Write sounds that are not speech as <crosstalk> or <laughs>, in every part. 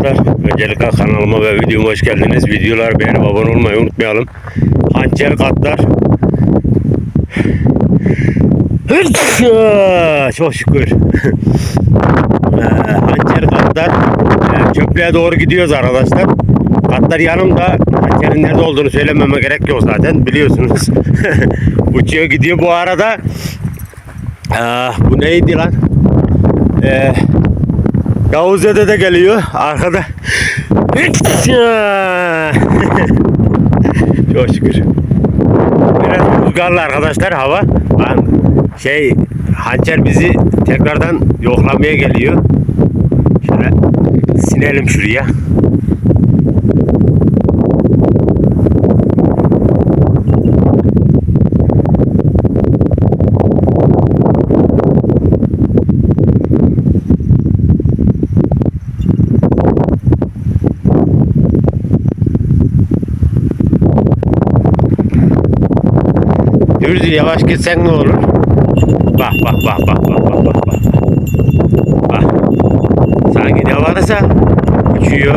arkadaşlar. Öncelikle kanalıma ve videoma hoş geldiniz. Videolar beğenip abone olmayı unutmayalım. Hançer katlar. Çok şükür. Ee, Hançer katlar. Ee, Çöplüğe doğru gidiyoruz arkadaşlar. Katlar yanımda. Hançerin nerede olduğunu söylememe gerek yok zaten. Biliyorsunuz. <laughs> Uçuyor gidiyor bu arada. Aa, bu neydi lan? Ee, Yavuz Dede de geliyor arkada. Çok şükür. Biraz rüzgarlı arkadaşlar hava. Ben şey hançer bizi tekrardan yoklamaya geliyor. Şöyle sinelim şuraya. Yavaş gitsen ne olur? Bak bak bak bak bak bak bak bak. Bak. Sanki ne varsa uçuyor.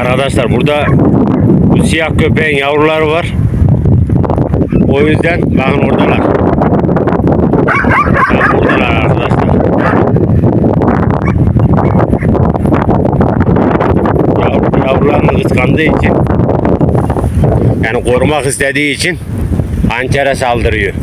Arkadaşlar burada bu siyah köpeğin yavruları var. O yüzden bakın oradalar. Bakın oradalar arkadaşlar. Yavru, yavrularını kıskandığı için yani korumak istediği için hançere saldırıyor.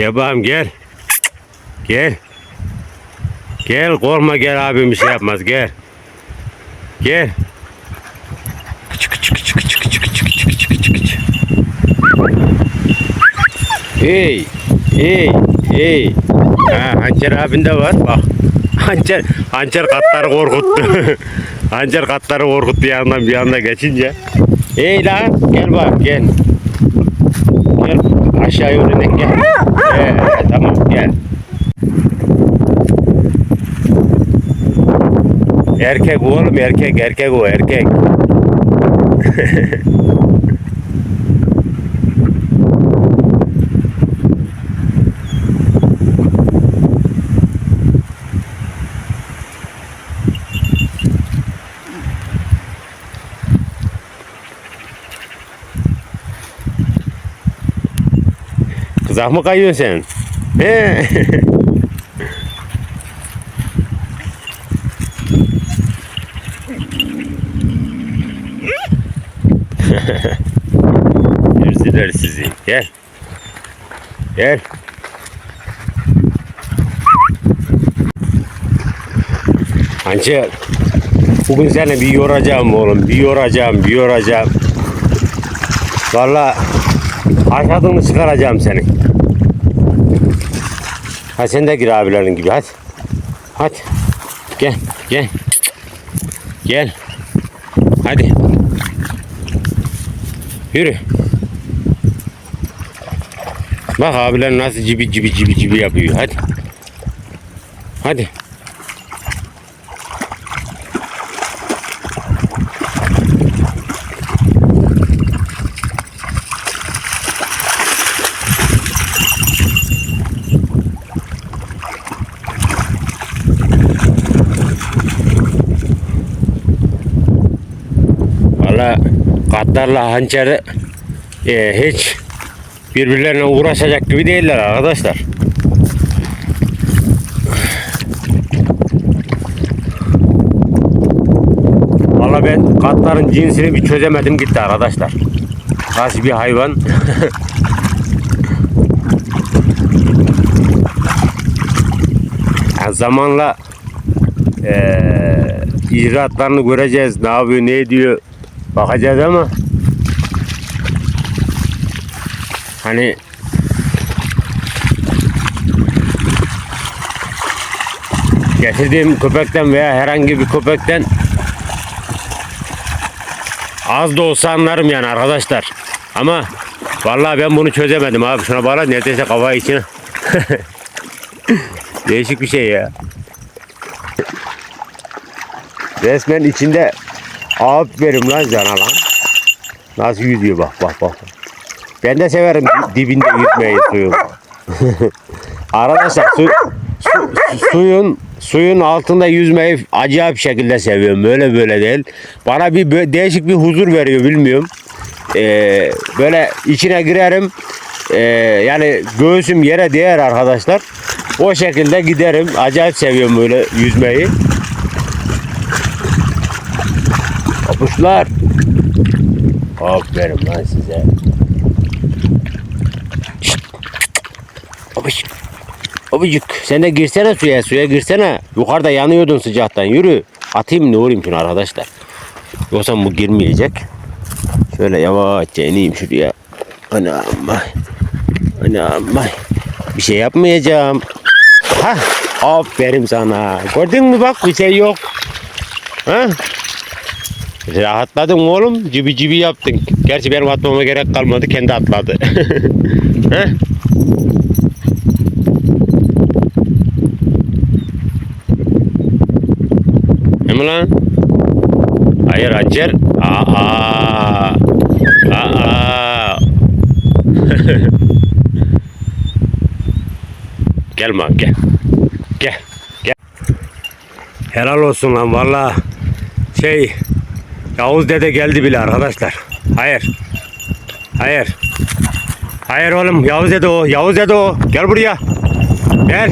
Gel bakayım gel. Gel. Gel korkma gel abim bir şey yapmaz gel. Gel. Kıç kıç kıç kıç kıç kıç kıç kıç kıç kıç. Hey. Hey. Hey. Ha, hançer abin de var bak. Hançer, hançer katları korkuttu. <laughs> hançer katları korkuttu yandan bir anda geçince. Hey lan gel bak gel. Aşağı yönünden gel. Ee, tamam gel. Erkek oğlum erkek erkek o erkek. <laughs> Kızak mı kayıyorsun sen? He. <laughs> Üzdüler sizi. Gel. Gel. Hançer. Bugün seni bir yoracağım oğlum. Bir yoracağım, bir yoracağım. Vallahi Aşağıdığını çıkaracağım seni. Ha sen de gir abilerin gibi hadi. Hadi. Gel gel. Gel. Hadi. Yürü. Bak abiler nasıl cibi cibi cibi cibi yapıyor. Hadi. Hadi. Valla katlarla hançeri e, hiç birbirlerine uğraşacak gibi değiller arkadaşlar. Valla ben katların cinsini bir çözemedim gitti arkadaşlar. Nasıl bir hayvan. <laughs> Yani zamanla eee icraatlarını göreceğiz. Ne yapıyor, ne ediyor bakacağız ama hani getirdiğim köpekten veya herhangi bir köpekten Az da olsa anlarım yani arkadaşlar. Ama vallahi ben bunu çözemedim abi. Şuna bana neredeyse kafa içine. <laughs> Değişik bir şey ya. Resmen içinde aferin lan cana lan. Nasıl yüzüyor bak bak bak. Ben de severim di- dibinde yüzmeyi suyun. <laughs> Arkadaşlar su, su- suyun suyun altında yüzmeyi acayip şekilde seviyorum. Böyle böyle değil. Bana bir değişik bir huzur veriyor bilmiyorum. Ee, böyle içine girerim. Ee, yani göğsüm yere değer arkadaşlar. O şekilde giderim. Acayip seviyorum böyle yüzmeyi. Kapuşlar. Aferin lan size. Kapış. Abicik sen de girsene suya suya girsene. Yukarıda yanıyordun sıcaktan yürü. Atayım ne olayım şunu arkadaşlar. Yoksa bu girmeyecek. Şöyle yavaşça ineyim şuraya. Anam vay. Anam vay. Bir şey yapmayacağım. Ha, aferin sana. Gördün mü bak bir şey yok. Ha? Rahatladın oğlum. Cibi cibi yaptın. Gerçi benim atmama gerek kalmadı. Kendi atladı. <laughs> Değil mi lan? Hayır Hacer. Aa. Aa. <laughs> gel man gel. Gel. Gel. Helal olsun lan valla. Şey Yavuz dede geldi bile arkadaşlar. Hayır. Hayır. Hayır oğlum Yavuz dede o. Yavuz dede o. Gel buraya. Gel.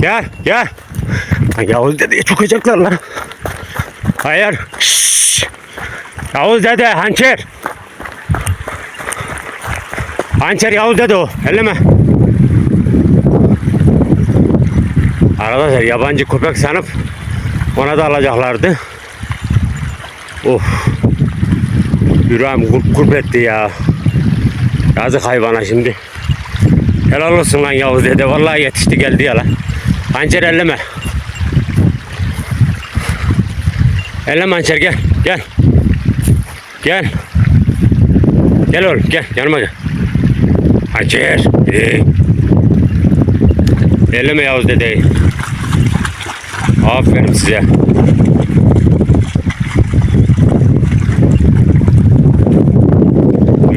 Gel gel. Yavuz dedeye çokacaklar lan. Hayır. Şşş. Yavuz dede hançer. Hançer Yavuz dede o. Elleme. Arkadaşlar yabancı köpek sanıp ona da alacaklardı. Of. Yüreğim kur, kurbetti ya. Yazık hayvana şimdi. Helal olsun lan Yavuz dede. Vallahi yetişti geldi ya lan. Hançer elleme. Elleme hançer gel. Gel. Gel. Gel oğlum gel. Yanıma gel. Hançer. İyi. Elleme Yavuz dedeyi. Aferin size.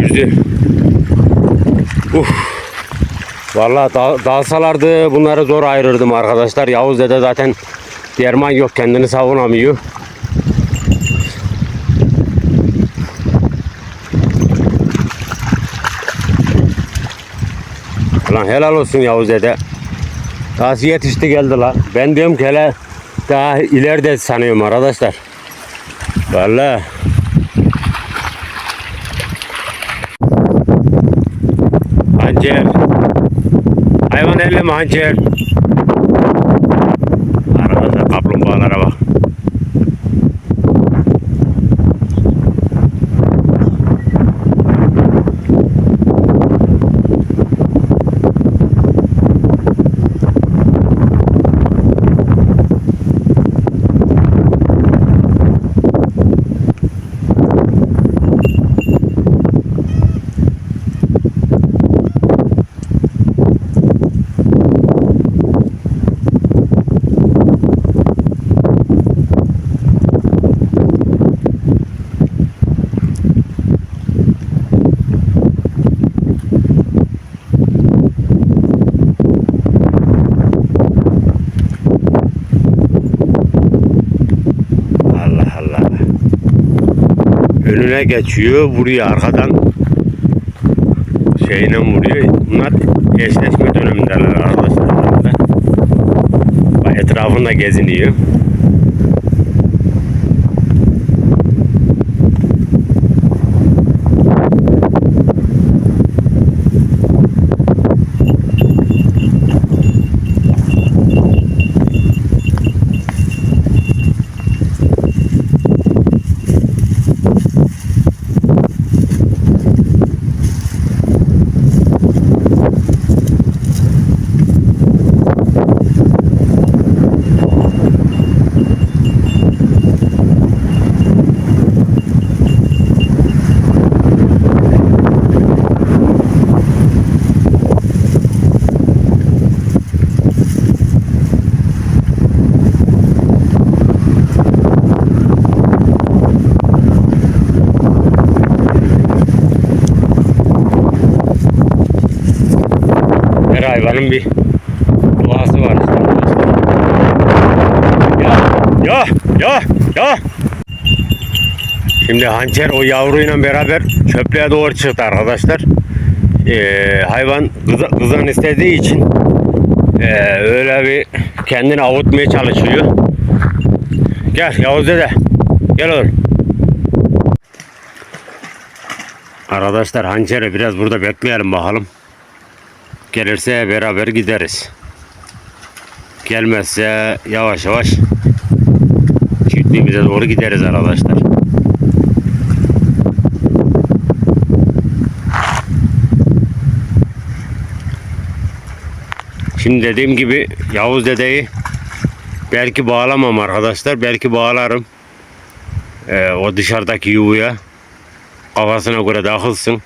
Yüzdü. Uf. Vallahi dal, dalsalardı bunları zor ayırırdım arkadaşlar. Yavuz dede zaten derman yok kendini savunamıyor. Lan helal olsun Yavuz dede. Daha yetişti geldi lan. Ben diyorum ki hele daha ileride sanıyorum arkadaşlar. Vallahi. Hayvan elleme hançer. Arkadaşlar kaplumbağalara bak. Allah Allah. Önüne geçiyor, vuruyor arkadan. Şeyine vuruyor. Bunlar eşleşme dönemindeler arkadaşlar. Etrafında geziniyor. Ya, ya. Şimdi hançer o yavruyla beraber çöplüğe doğru çıktı arkadaşlar. Ee, hayvan kıza, kızan istediği için ee, öyle bir kendini avutmaya çalışıyor. Gel Yavuz dede. Gel oğlum. Arkadaşlar hançeri biraz burada bekleyelim bakalım. Gelirse beraber gideriz. Gelmezse yavaş yavaş çiftliğimize doğru gideriz arkadaşlar. Şimdi dediğim gibi Yavuz dedeyi belki bağlamam arkadaşlar. Belki bağlarım. Ee, o dışarıdaki yuvaya kafasına göre takılsın.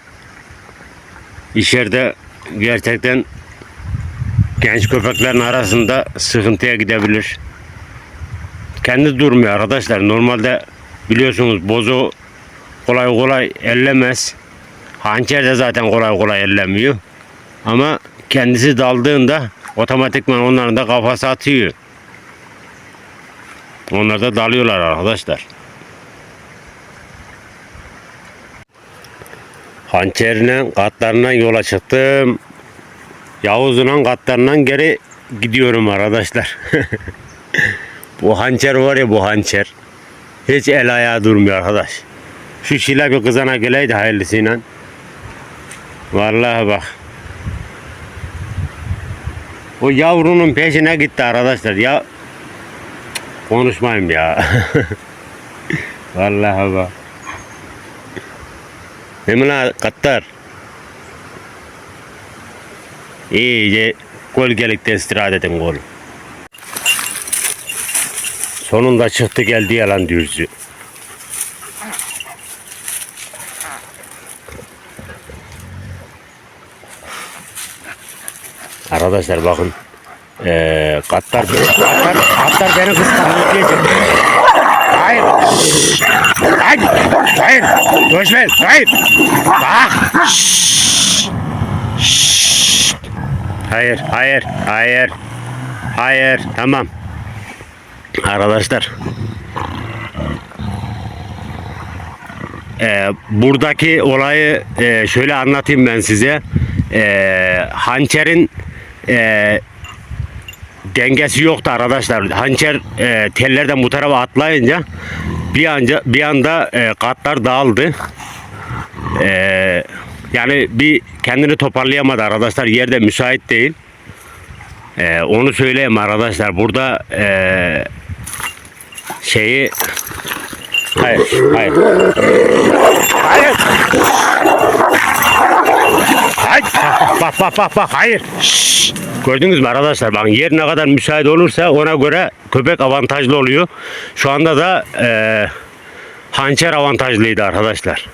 İçeride gerçekten genç köpeklerin arasında sıkıntıya gidebilir. Kendi durmuyor arkadaşlar. Normalde biliyorsunuz bozu kolay kolay ellemez. Hançer de zaten kolay kolay ellemiyor. Ama kendisi daldığında otomatikman onların da kafası atıyor. Onlar da dalıyorlar arkadaşlar. Hançerine katlarından yola çıktım. Yavuz'un katlarından geri gidiyorum arkadaşlar. <laughs> bu hançer var ya bu hançer. Hiç el ayağı durmuyor arkadaş. Şu şile bir kızana geleydi hayırlısıyla. Vallahi bak. O yavrunun peşine gitti arkadaşlar. Ya konuşmayayım ya. <laughs> Vallahi bak. Lan Kattar? İyice gölgelikte istirahat edin oğlum. Sonunda çıktı geldi yalan düzü. Arkadaşlar bakın. Ee, katlar, katlar, katlar beni kıskanıyor diyecek. Hayır. Hayır. Hayır. Görüşmeyin. Hayır. Bak. Hayır. Hayır. Hayır. Hayır. Tamam. Arkadaşlar. Ee, buradaki olayı e, şöyle anlatayım ben size. Ee, hançerin e, dengesi yoktu arkadaşlar. Hançer e, tellerden bu tarafa atlayınca bir anda bir anda e, katlar dağıldı. E, yani bir kendini toparlayamadı arkadaşlar. Yerde müsait değil. E, onu söyleyeyim arkadaşlar. Burada e, şeyi hayır hayır hayır Hayır. Bak bak bak bak hayır. Şşş. Gördünüz mü arkadaşlar? Bakın yer ne kadar müsait olursa ona göre köpek avantajlı oluyor. Şu anda da e, hançer avantajlıydı arkadaşlar.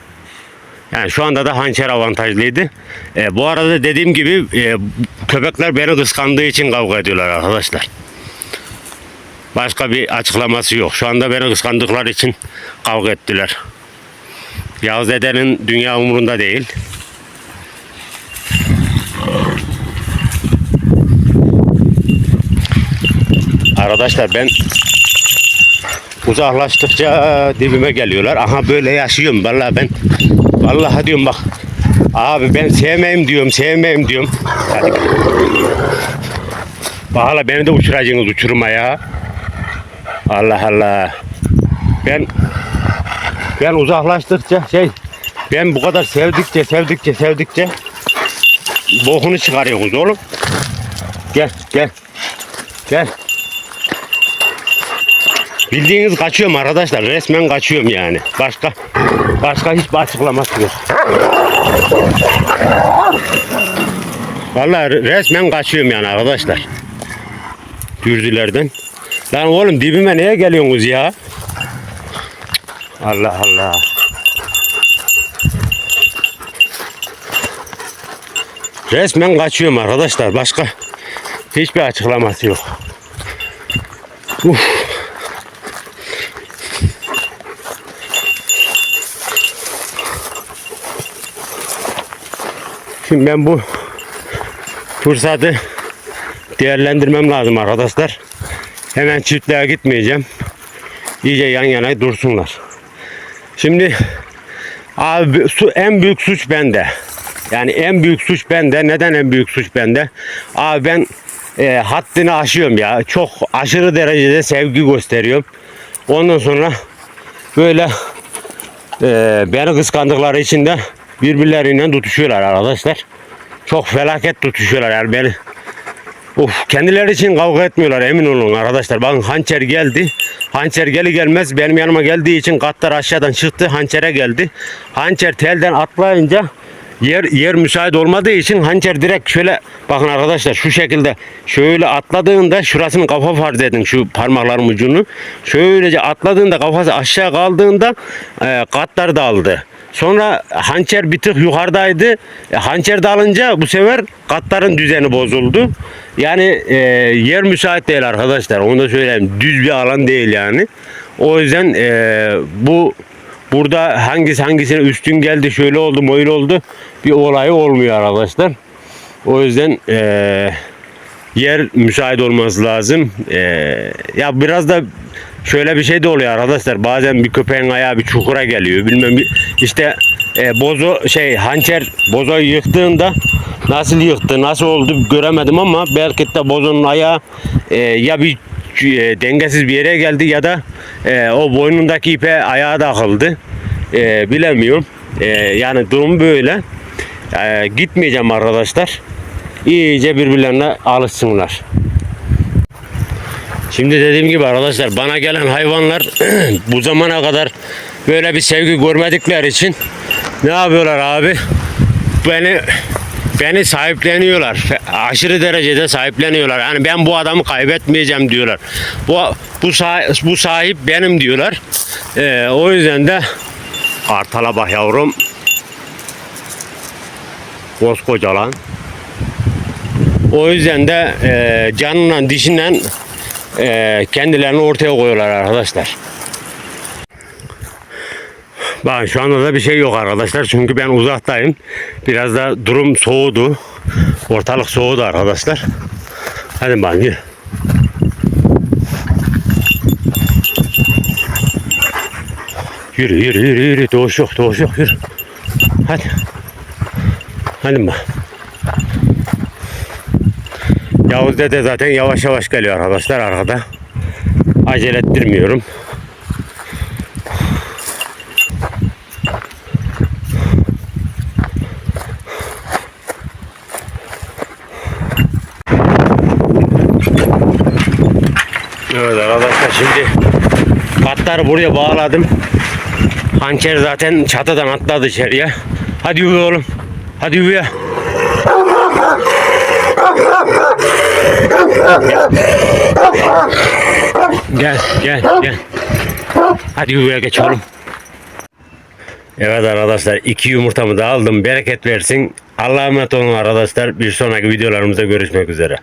Yani şu anda da hançer avantajlıydı. E, bu arada dediğim gibi e, köpekler beni kıskandığı için kavga ediyorlar arkadaşlar. Başka bir açıklaması yok. Şu anda beni kıskandıkları için kavga ettiler. Yavuz dedenin dünya umurunda değil. Arkadaşlar ben uzaklaştıkça dibime geliyorlar. Aha böyle yaşıyorum vallahi ben. Vallahi diyorum bak. Abi ben sevmeyim diyorum, sevmeyim diyorum. Hadi. Bak hala beni de uçuracaksınız uçurmaya. Allah Allah. Ben ben uzaklaştıkça şey ben bu kadar sevdikçe sevdikçe sevdikçe bokunu çıkarıyorsunuz oğlum. Gel gel. Gel. Bildiğiniz kaçıyorum arkadaşlar. Resmen kaçıyorum yani. Başka başka hiçbir açıklaması yok. Vallahi resmen kaçıyorum yani arkadaşlar. Dürdülerden. Lan oğlum dibime neye geliyorsunuz ya? Allah Allah. Resmen kaçıyorum arkadaşlar. Başka hiçbir açıklaması yok. Uf. Şimdi ben bu fırsatı değerlendirmem lazım arkadaşlar. Hemen çiftliğe gitmeyeceğim. İyice yan yana dursunlar. Şimdi abi su en büyük suç bende. Yani en büyük suç bende. Neden en büyük suç bende? Abi ben e, haddini aşıyorum ya. Çok aşırı derecede sevgi gösteriyorum. Ondan sonra böyle e, beni kıskandıkları için de birbirleriyle tutuşuyorlar arkadaşlar. Çok felaket tutuşuyorlar yani beni. Of kendileri için kavga etmiyorlar emin olun arkadaşlar. Bakın hançer geldi. Hançer geli gelmez benim yanıma geldiği için katlar aşağıdan çıktı. Hançere geldi. Hançer telden atlayınca yer yer müsait olmadığı için hançer direkt şöyle bakın arkadaşlar şu şekilde şöyle atladığında şurasını kafa farz edin şu parmakların ucunu. Şöylece atladığında kafası aşağı kaldığında e, katlar daldı. Sonra hançer bir tık yukarıdaydı. E, hançer dalınca bu sefer katların düzeni bozuldu. Yani e, yer müsait değil arkadaşlar. Onu da söyleyeyim. Düz bir alan değil yani. O yüzden e, bu burada hangisi hangisine üstün geldi şöyle oldu böyle oldu bir olayı olmuyor arkadaşlar. O yüzden e, yer müsait olması lazım. E, ya biraz da şöyle bir şey de oluyor arkadaşlar. Bazen bir köpeğin ayağı bir çukura geliyor. Bilmem bir- işte e, bozo şey hançer bozoyu yıktığında nasıl yıktı nasıl oldu göremedim ama belki de bozonun ayağı e, ya bir e, dengesiz bir yere geldi ya da e, o boynundaki ipe ayağa takıldı. E, bilemiyorum. E, yani durum böyle. E, gitmeyeceğim arkadaşlar. İyice birbirlerine alışsınlar. Şimdi dediğim gibi arkadaşlar bana gelen hayvanlar <clears throat> bu zamana kadar böyle bir sevgi görmedikleri için ne yapıyorlar abi? Beni beni sahipleniyorlar. Aşırı derecede sahipleniyorlar. Yani ben bu adamı kaybetmeyeceğim diyorlar. Bu bu sah- bu sahip benim diyorlar. Ee, o yüzden de artala bak yavrum. Koskoca lan. O yüzden de e, canla dişinden e, kendilerini ortaya koyuyorlar arkadaşlar. Bakın şu anda da bir şey yok arkadaşlar çünkü ben uzaktayım. Biraz da durum soğudu. Ortalık soğudu arkadaşlar. Hadi bakın yürü. Yürü yürü yürü yürü doğuş yok doğuş yok yürü. Hadi. Hadi bak. Yavuz dede zaten yavaş yavaş geliyor arkadaşlar arkada. Acele ettirmiyorum. Evet arkadaşlar şimdi katları buraya bağladım. Hançer zaten çatıdan atladı içeriye. Hadi yürü oğlum. Hadi yürü. Gel gel gel. Hadi yuvaya geç oğlum. Evet arkadaşlar iki yumurtamı da aldım. Bereket versin. Allah'a emanet olun arkadaşlar. Bir sonraki videolarımızda görüşmek üzere.